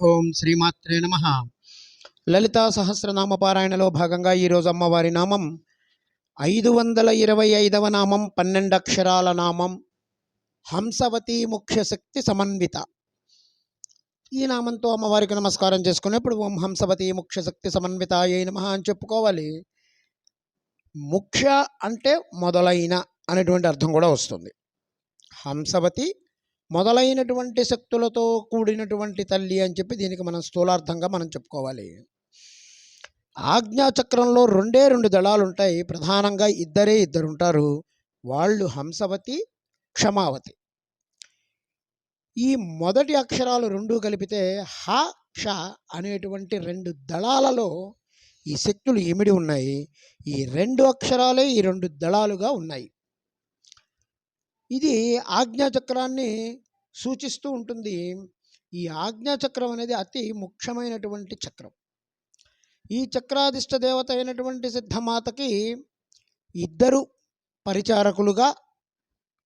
ఓం శ్రీమాత్రే నమ. లలితా సహస్రనామ పారాయణలో భాగంగా ఈరోజు అమ్మవారి నామం ఐదు వందల ఇరవై ఐదవ నామం పన్నెండు అక్షరాల నామం హంసవతి ముఖ్య శక్తి సమన్విత. ఈ నామంతో అమ్మవారికి నమస్కారం చేసుకునేప్పుడు ఓం హంసవతి ముఖ్య శక్తి సమన్విత అయ్యే నమ అని చెప్పుకోవాలి. ముఖ్య అంటే మొదలైన అనేటువంటి అర్థం కూడా వస్తుంది. హంసవతి మొదలైనటువంటి శక్తులతో కూడినటువంటి తల్లి అని చెప్పి దీనికి మనం స్థూలార్థంగా మనం చెప్పుకోవాలి. ఆజ్ఞాచక్రంలో రెండే రెండు దళాలు ఉంటాయి ప్రధానంగా ఇద్దరే ఇద్దరు ఉంటారు వాళ్ళు హంసవతి క్షమావతి. ఈ మొదటి అక్షరాలు రెండు కలిపితే హ క్ష అనేటువంటి రెండు దళాలలో ఈ శక్తులు ఇమిడి ఉన్నాయి? ఈ రెండు అక్షరాలే ఈ రెండు దళాలుగా ఉన్నాయి. ఇది ఆజ్ఞాచక్రాన్ని సూచిస్తూ ఉంటుంది. ఈ ఆజ్ఞాచక్రం అనేది అతి ముఖ్యమైనటువంటి చక్రం. ఈ చక్రాధిష్ట దేవత అయినటువంటి సిద్ధమాతకి ఇద్దరు పరిచారకులుగా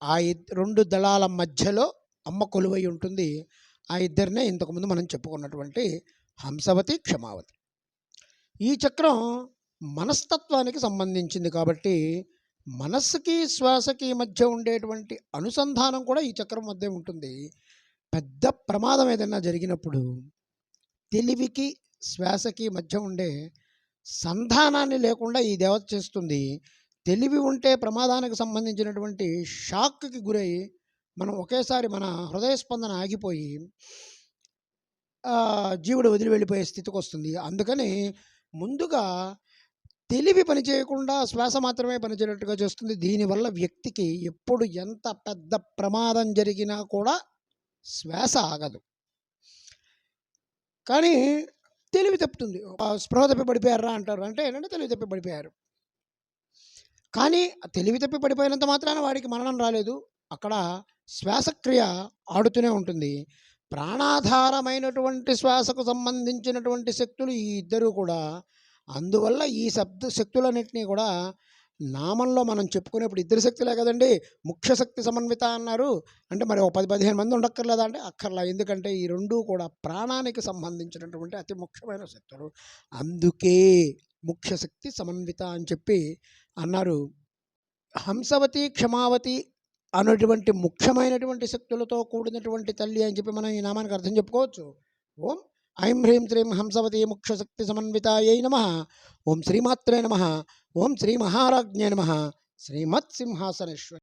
ఆ రెండు దళాల మధ్యలో అమ్మ కొలువై ఉంటుంది. ఆ ఇద్దరినే ఇంతకుముందు మనం చెప్పుకున్నటువంటి హంసవతి క్షమావతి. ఈ చక్రం మనస్తత్వానికి సంబంధించింది కాబట్టి మనస్సుకి శ్వాసకి మధ్య ఉండేటువంటి అనుసంధానం కూడా ఈ చక్రం మధ్య ఉంటుంది. పెద్ద ప్రమాదం ఏదైనా జరిగినప్పుడు తెలివికి శ్వాసకి మధ్య ఉండే సంధానాన్ని లేకుండా ఈ దేవత చేస్తుంది. తెలివి ఉంటే ప్రమాదానికి సంబంధించినటువంటి షాక్కి గురై మనం ఒకేసారి మన హృదయ స్పందన ఆగిపోయి జీవుడు వదిలి వెళ్ళిపోయే స్థితికి వస్తుంది. అందుకని ముందుగా తెలివి పనిచేయకుండా శ్వాస మాత్రమే పనిచేయనట్టుగా చేస్తుంది. దీనివల్ల వ్యక్తికి ఎప్పుడు ఎంత పెద్ద ప్రమాదం జరిగినా కూడా శ్వాస ఆగదు. కానీ తెలివి తప్పుతుంది. స్పృహ తప్పి పడిపోయారా అంటారు అంటే ఏంటంటే తెలివి తప్పి పడిపోయారు. కానీ తెలివి తప్పి పడిపోయినంత మాత్రాన వాడికి మరణం రాలేదు. అక్కడ శ్వాసక్రియ ఆడుతూనే ఉంటుంది. ప్రాణాధారమైనటువంటి శ్వాసకు సంబంధించినటువంటి శక్తులు ఈ ఇద్దరు కూడా అందువల్ల ఈ శబ్ద శక్తులన్నింటినీ కూడా నామంలో మనం చెప్పుకునేప్పుడు ఇద్దరు శక్తులే కదండి. ముఖ్య శక్తి సమన్విత అన్నారు. అంటే మరి ఒక పది పదిహేను మంది ఉండక్కర్లేదా అంటే అక్కర్లా. ఎందుకంటే ఈ రెండు కూడా ప్రాణానికి సంబంధించినటువంటి అతి ముఖ్యమైన శక్తులు. అందుకే ముఖ్య శక్తి సమన్విత అని చెప్పి అన్నారు. హంసవతి క్షమావతి అనేటువంటి ముఖ్యమైనటువంటి శక్తులతో కూడినటువంటి తల్లి అని చెప్పి మనం ఈ నామానికి అర్థం చెప్పుకోవచ్చు. ఓం ఐం హ్రీం శ్రీం హంసవతి ముక్షశక్తి సమన్వితాయై నమ. ఓం శ్రీమాత్రే నమ. ఓం శ్రీ మహారాజ్ఞే నమ. శ్రీమత్ సింహాసనేశ్వరి